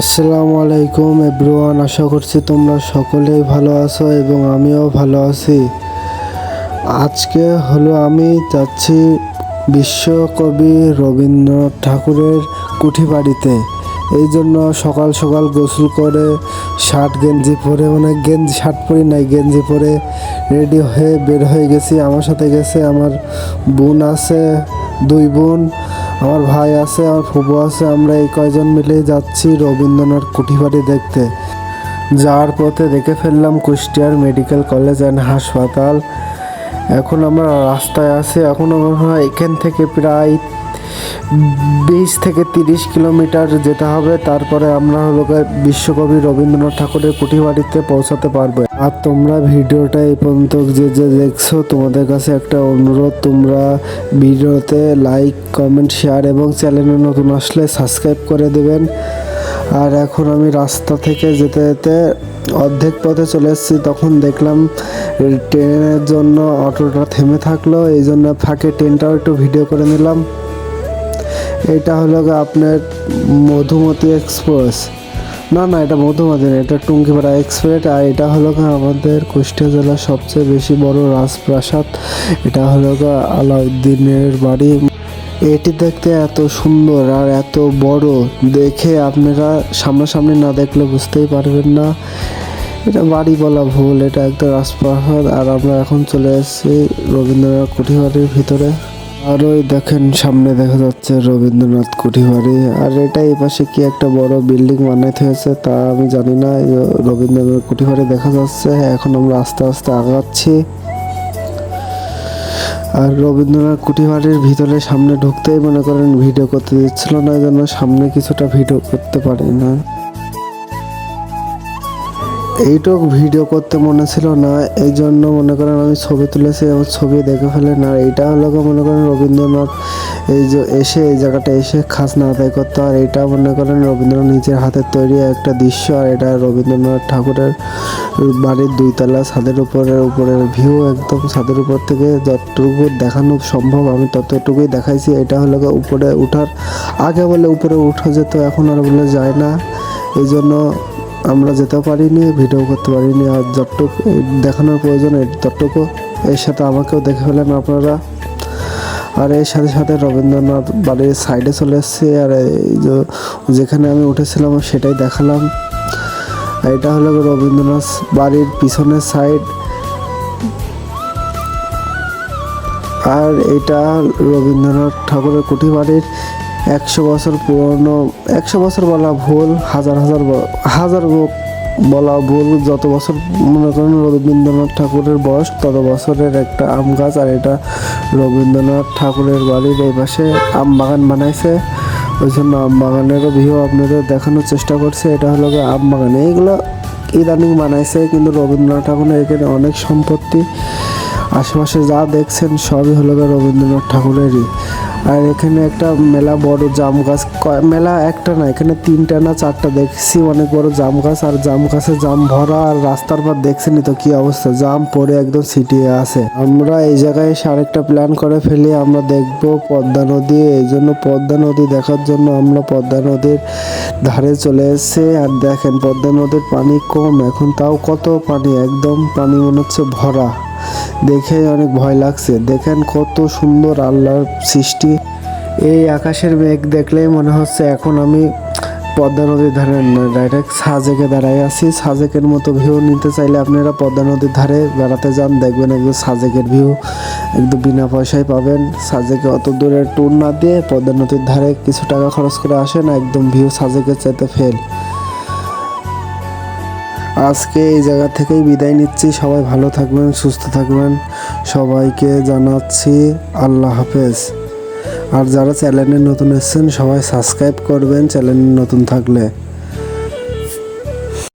আসসালামু আলাইকুম এভরিওয়ান, আশা করছি তোমরা সকলেই ভালো আছো এবং আমিও ভালো আছি। আজকে হলো আমি যাচ্ছি বিশ্বকবি রবীন্দ্রনাথ ঠাকুরের কুঠি বাড়িতে। এই জন্য সকাল সকাল গোসল করে শার্ট, গেঞ্জি পরে মানে গেঞ্জি, শার্ট পরি নাই, গেঞ্জি পরে রেডি হয়ে বের হয়ে গেছি। আমার সাথে গেছে আমার বোন আছে, দুই বোন। আমার ভাই আছে, আমার ফুবু আছে, আমরা এই কয়জন মিলেই যাচ্ছি রবীন্দ্রনাথ কুঠিবাড়ি দেখতে। যাওয়ার পথে দেখে ফেললাম কুষ্টিয়ার মেডিকেল কলেজ অ্যান্ড হাসপাতাল। এখন আমরা রাস্তায় আছি, এখন আমার এখান থেকে প্রায় বিশ থেকে তিরিশ কিলোমিটার যেতে হবে, তারপরে আমরা হলো বিশ্বকবি রবীন্দ্রনাথ ঠাকুরের কুঠিবাড়িতে পৌঁছাতে পারব। আর তোমরা ভিডিওটা এই পর্যন্ত যে যে দেখছ, তোমাদের কাছে একটা অনুরোধ, তোমরা ভিডিওতে লাইক কমেন্ট শেয়ার এবং চ্যানেলে নতুন আসলে সাবস্ক্রাইব করে দেবেন। আর এখন আমি রাস্তা থেকে যেতে যেতে অর্ধেক পথে চলে এসেছি, তখন দেখলাম ট্রেনের জন্য অটোটা থেমে থাকল, এই জন্য ফাঁকে ট্রেনটাও একটু ভিডিও করে নিলাম। এটা হলো আপনার মধুমতি এক্সপ্রেস। না না, এটা মধুমতি না, এটা টুঙ্গিপাড়া এক্সপ্রেস। আর এটা হলো আমাদের কুষ্টিয়া জেলার সবচেয়ে বেশি বড় রাজপ্রাসাদ। এটা হলো আলাউদ্দিনের বাড়ি। এটি দেখতে এত সুন্দর আর এত বড়, দেখে আপনারা সামনাসামনি না দেখলে বুঝতেই পারবেন না। এটা বাড়ি বলা ভুল, এটা একটা রাজপ্রাসাদ। আর আমরা এখন চলে এসেছি রবীন্দ্রনাথ কুঠিবাড়ির ভিতরে। আর ওই দেখেন, সামনে দেখা যাচ্ছে রবীন্দ্রনাথ কুঠিবাড়ি। আর এটা এই পাশে কি একটা বড় বিল্ডিং বানাইতে হয়েছে তা আমি জানি না। রবীন্দ্রনাথ কুঠিবাড়ি দেখা যাচ্ছে এখন আমরা আস্তে আস্তে আগাচ্ছি। আর রবীন্দ্রনাথ কুঠিবাড়ির ভিতরে সামনে ঢুকতেই মনে করেন ভিডিও করতে দিচ্ছিল না জন্য সামনে কিছুটা ভিডিও করতে পারি না। এইটুক ভিডিও করতে মনে ছিল না এই জন্য মনে করেন আমি ছবি তুলেছি এবং ছবি দেখে ফেলেন। আর এইটা হলো মনে করেন রবীন্দ্রনাথ, এই যে এসে এই জায়গাটা এসে খাজনা আদায় করতো, আর এটা মনে করেন রবীন্দ্রনাথ নিজের হাতের তৈরি একটা দৃশ্য, আর এটা রবীন্দ্রনাথ ঠাকুরের বাড়ির দুইতলা ছাদের উপরের উপরের ভিউ একদম ছাদের উপর থেকে যতটুকু দেখানো সম্ভব, আমি ততটুকুই দেখাইছি। এটা হলো উপরে উঠার, আগে বলে উপরে উঠা যেত, এখন আর বলে যায় না। এই জন্য আমরা যেতে পারিনি ভিডিও করতে পারিনি, আর যতটুকু দেখানোর প্রয়োজন ততটুকু। এর সাথে আমাকেও দেখে ফেলেন আপনারা। আর এর সাথে সাথে রবীন্দ্রনাথ বাড়ির সাইডে চলে এসেছি, আর এই যে যেখানে আমি উঠেছিলাম, সেটাই দেখালাম। এটা হলো রবীন্দ্রনাথ বাড়ির পিছনের সাইড আর এটা রবীন্দ্রনাথ ঠাকুরের কুঠি বাড়ির একশো বছর পুরনো, একশো বছর বলা ভুল, হাজার হাজার হাজার বলা ভুল, যত বছর মনে করেন রবীন্দ্রনাথ ঠাকুরের বয়স, তত বছরের একটা আম গাছ, আর এটা রবীন্দ্রনাথ ঠাকুরের বাড়ির এই পাশে আম বাগান বানাইছে। ওই জন্য আম বাগানেরও ভিউ আপনাদের দেখানোর চেষ্টা করছে, এটা হলো আম বাগান। এইগুলো ইদানিং বানাইছে, কিন্তু রবীন্দ্রনাথ ঠাকুরের এখানে অনেক সম্পত্তি। আশেপাশে যা দেখছেন সবই হলো রবীন্দ্রনাথ ঠাকুরেরই। আর এখানে একটা মেলা বড় জাম গাছ মেলা একটা না, এখানে তিনটা না চারটা দেখছি, অনেক বড় জাম গাছ, আর জাম গাছে জাম ভরা, আর রাস্তার পর দেখছেনই তো কি অবস্থা, জাম পরে একদম ছিটিয়ে আছে। আমরা এই জায়গায় এসে আরেকটা প্ল্যান করে ফেলি, আমরা দেখব পদ্মা নদী, এই জন্য পদ্মা নদী দেখার জন্য আমরা পদ্মা নদীর ধারে চলে এসেছি, আর দেখেন পদ্মা নদীর পানি কম, এখন তাও কত পানি, একদম পানি মনে হচ্ছে ভরা। দেখে অনেক ভয় লাগছে। দেখেন কত সুন্দর আল্লাহর সৃষ্টি। এই আকাশের মেঘ দেখলেই মনে হচ্ছে এখন আমি পদ্মা নদীর ধারে ডাইরেক্ট সাজেকে দাঁড়াই আছি। সাজেকের মতো ভিউ নিতে চাইলে আপনারা পদ্মা নদীর ধারে বেড়াতে যান। দেখবেন একদম সাজেকের ভিউ একদম বিনা পয়সায় পাবেন। সাজেকে অত দূরে ট্যুর না দিয়ে পদ্মা নদীর ধারে কিছু টাকা খরচ করে আসেন। একদম ভিউ সাজেকের চাইতে ফেল আজকে এই জায়গা থেকেই বিদায় নিচ্ছি। সবাই ভালো থাকবেন, সুস্থ থাকবেন। সবাইকে জানাচ্ছি আল্লাহ হাফেজ। আর যারা চ্যানেলে নতুন এসছেন, সবাই সাবস্ক্রাইব করবেন, চ্যানেলে নতুন থাকলে।